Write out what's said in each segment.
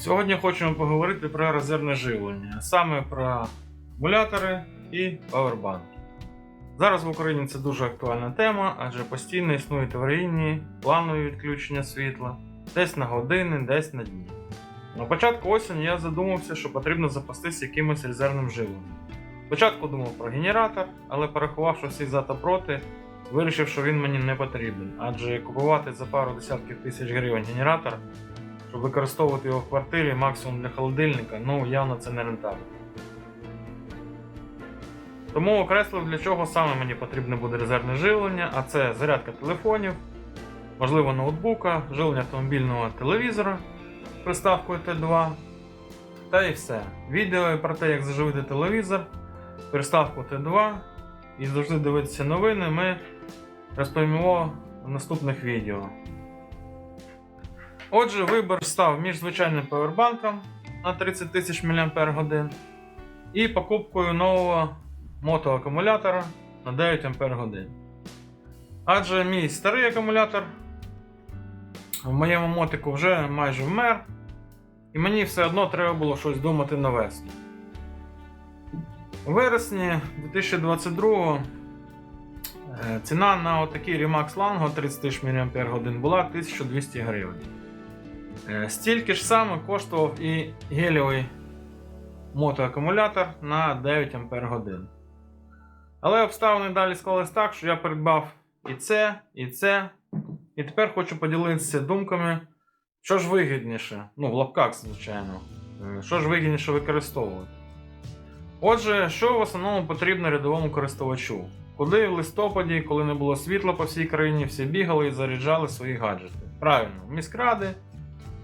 Сьогодні хочемо поговорити про резервне живлення, а саме про акумулятори і павербанки. Зараз в Україні це дуже актуальна тема, адже постійно існують аварійні планові відключення світла, десь на години, десь на дні. На початку осені я задумався, що потрібно запастись якимось резервним живленням. Спочатку думав про генератор, але порахувавши всі за та проти, вирішив, що він мені не потрібен, адже купувати за пару десятків тисяч гривень генератор щоб використовувати його в квартирі максимум для холодильника, ну явно це не рентабельно. Тому окреслив, для чого саме мені потрібне буде резервне живлення, а це зарядка телефонів, можливо ноутбука, живлення автомобільного телевізора з приставкою Т2. Та і все. Відео про те, як заживити телевізор, приставку Т2 і завжди дивитися новини, ми розповімо в наступних відео. Отже, вибір став між звичайним павербанком на 30 тисяч мАч і покупкою нового мотоакумулятора на 9 Ах. Адже мій старий акумулятор в моєму мотику вже майже вмер, і мені все одно треба було щось думати навесні. У вересні 2022 е, ціна на отакий Remax Lango 30 тисяч мАч була 1200 гривень. Е, Стільки ж саме коштував і геліовий мотоакумулятор на 9 Ах. Але обставини далі склались так, що я придбав і це, і це. І тепер хочу поділитися думками, що ж вигідніше, ну, в лапках, звичайно, е, що ж вигідніше використовувати. Отже, що в основному потрібно рядовому користувачу? Куди в листопаді, коли не було світла по всій країні, всі бігали і заряджали свої гаджети? Правильно, в міськради,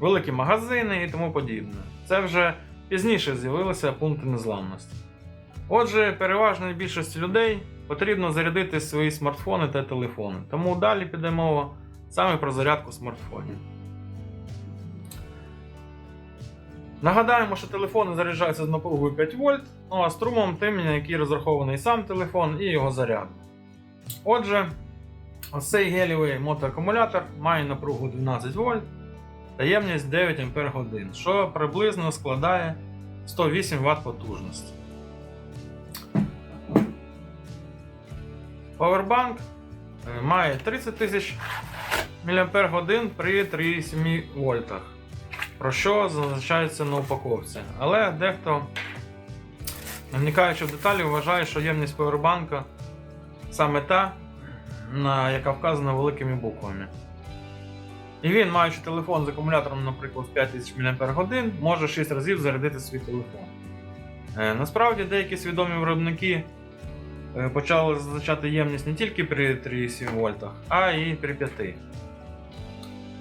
великі магазини і тому подібне. Це вже пізніше з'явилися пункти незламності. Отже, переважної більшості людей потрібно зарядити свої смартфони та телефони. Тому далі піде мова саме про зарядку смартфонів. Нагадаємо, що телефони заряджаються з напругою 5 вольт, ну а струмом тим, на який розрахований сам телефон і його заряд. Отже, ось цей гелівий мотоакумулятор має напругу 12 вольт та ємність 9 Ах, що приблизно складає 108 Вт потужності. Powerbank е, має 30 тисяч мАч при 3,7 вольтах, про що зазначається на упаковці. Але дехто, вникаючи в деталі, вважає, що ємність Powerbank саме та, яка вказана великими буквами. І він, маючи телефон з акумулятором, наприклад, в 5000 мАч, може 6 разів зарядити свій телефон. Е, насправді деякі свідомі виробники е, почали зазначати ємність не тільки при 3,7 вольтах, а і при 5.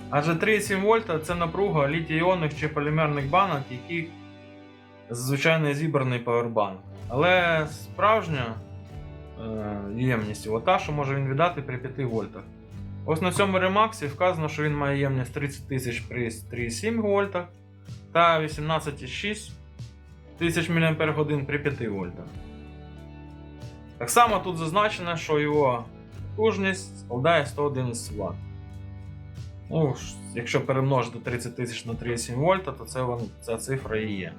Адже 3,7 вольта це напруга літій-іонних чи полімерних банок, яких звичайно зібраний павербанк. Але справжня е, ємність та, що може він віддати при 5 вольтах. Ось на цьому ремаксі вказано, що він має ємність 30 тисяч при 3,7 вольтах та 18,6 тисяч мАч при 5 вольтах. Так само тут зазначено, що його потужність складає 111 Вт. Ну, якщо перемножити 30 тисяч на 3,7 вольта, то це ця цифра і є.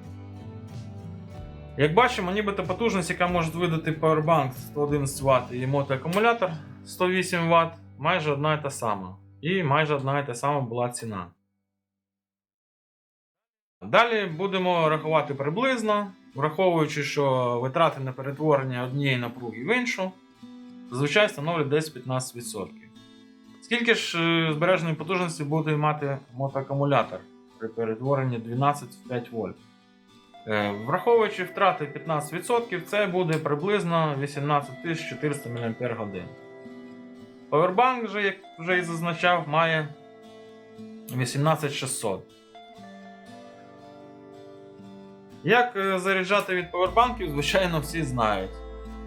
Як бачимо, нібито потужність, яка може видати Powerbank 111 Вт і мотоакумулятор 108 Вт, майже одна і та сама. І майже одна і та сама була ціна. Далі будемо рахувати приблизно, враховуючи, що витрати на перетворення однієї напруги в іншу, зазвичай становлять десь 15%. Скільки ж е, збереженої потужності буде мати мотоакумулятор при перетворенні 12 в 5 вольт? Е, Враховуючи втрати 15%, це буде приблизно 18400 мАч. Powerbank, же, як вже і зазначав, має 18600. Як е, заряджати від повербанків, звичайно, всі знають.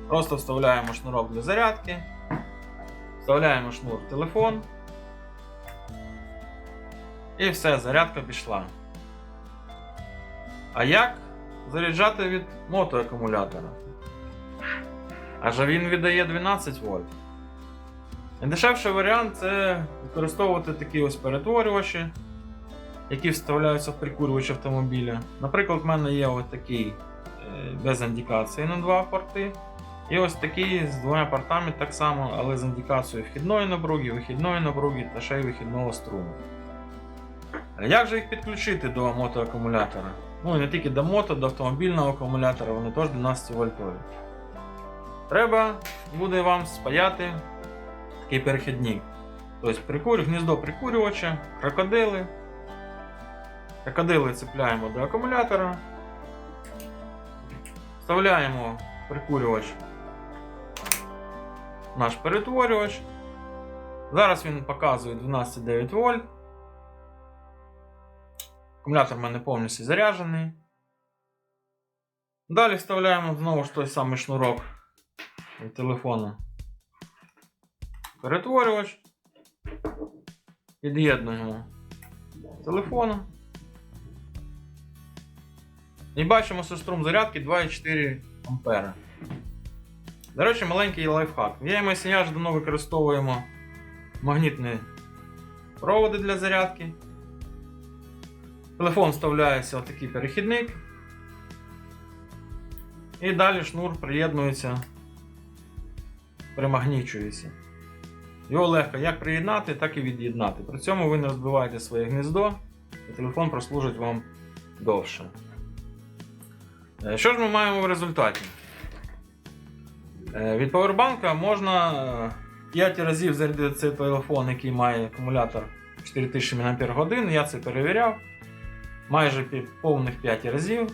Просто вставляємо шнурок для зарядки, вставляємо шнур в телефон. І все, зарядка пішла. А як заряджати від мотоакумулятора? Адже він віддає 12 вольт. Найдешевший варіант це використовувати такі ось перетворювачі. які вставляються в прикурювач автомобіля. Наприклад, в мене є ось такий е, без індикації на два порти. І ось такий з двома портами так само, але з індикацією вхідної напруги, вихідної напруги та ще й вихідного струму. Як же їх підключити до мотоакумулятора? Ну і не тільки до мото, до автомобільного акумулятора, вони теж 12 вольтові. Треба буде вам спаяти такий перехідник. Тобто прикурю, гніздо прикурювача, крокодили. Крокодили цепляємо до акумулятора. Вставляємо прикурювач наш перетворювач. Зараз він показує 12,9 вольт. Акумулятор в мене повністю заряджений. Далі вставляємо знову ж той самий шнурок від телефону. Перетворювач. Під'єднуємо телефону. І бачимо, що струм зарядки 2,4 А. До речі, маленький лайфхак. В EMS аж давно використовуємо магнітні проводи для зарядки. Телефон вставляється в такий перехідник. І далі шнур приєднується, примагнічується. Його легко як приєднати, так і від'єднати. При цьому ви не розбиваєте своє гніздо, і телефон прослужить вам довше. Е, Що ж ми маємо в результаті? Е, Від павербанка можна е, 5 разів зарядити цей телефон, який має акумулятор 4000 мАч. Я це перевіряв. Майже повних 5 разів.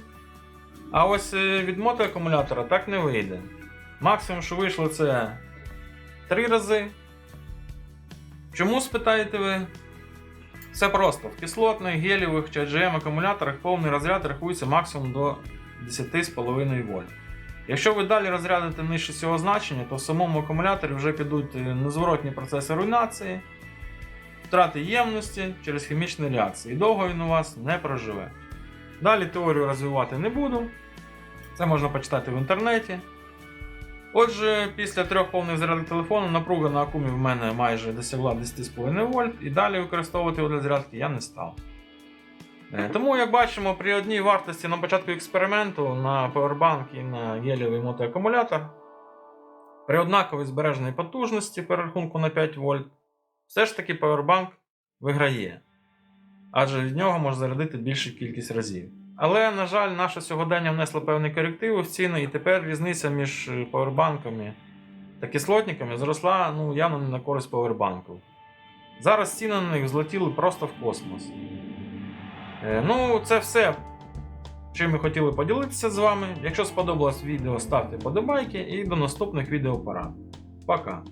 А ось е, від мотоакумулятора так не вийде. Максимум, що вийшло, це 3 рази. Чому спитаєте ви? Все просто. В кислотних, гелівих чи GM акумуляторах повний розряд рахується максимум до 10,5 вольт. Якщо ви далі розрядите нижче цього значення, то в самому акумуляторі вже підуть е, незворотні процеси руйнації, втрати ємності через хімічні реакції. І довго він у вас не проживе. Далі теорію розвивати не буду. Це можна почитати в інтернеті. Отже, після трьох повних зарядок телефону напруга на акумі в мене майже досягла 10,5 вольт, і далі використовувати його для зарядки я не став. Е, Тому, як бачимо, при одній вартості на початку експерименту на Powerbank і на гелєвий мотоакумулятор, при однаковій збереженій потужності перерахунку на 5 вольт, все ж таки Powerbank виграє. Адже від нього можна зарядити більшу кількість разів. Але, на жаль, наше сьогодення внесло певні корективи в ціни, і тепер різниця між е, павербанками та кислотниками зросла ну, явно не на користь павербанків. Зараз ціни на них злетіли просто в космос. Е, Ну, це все, чим ми хотіли поділитися з вами. Якщо сподобалось відео, ставте подобайки і до наступних відео порад. Пока!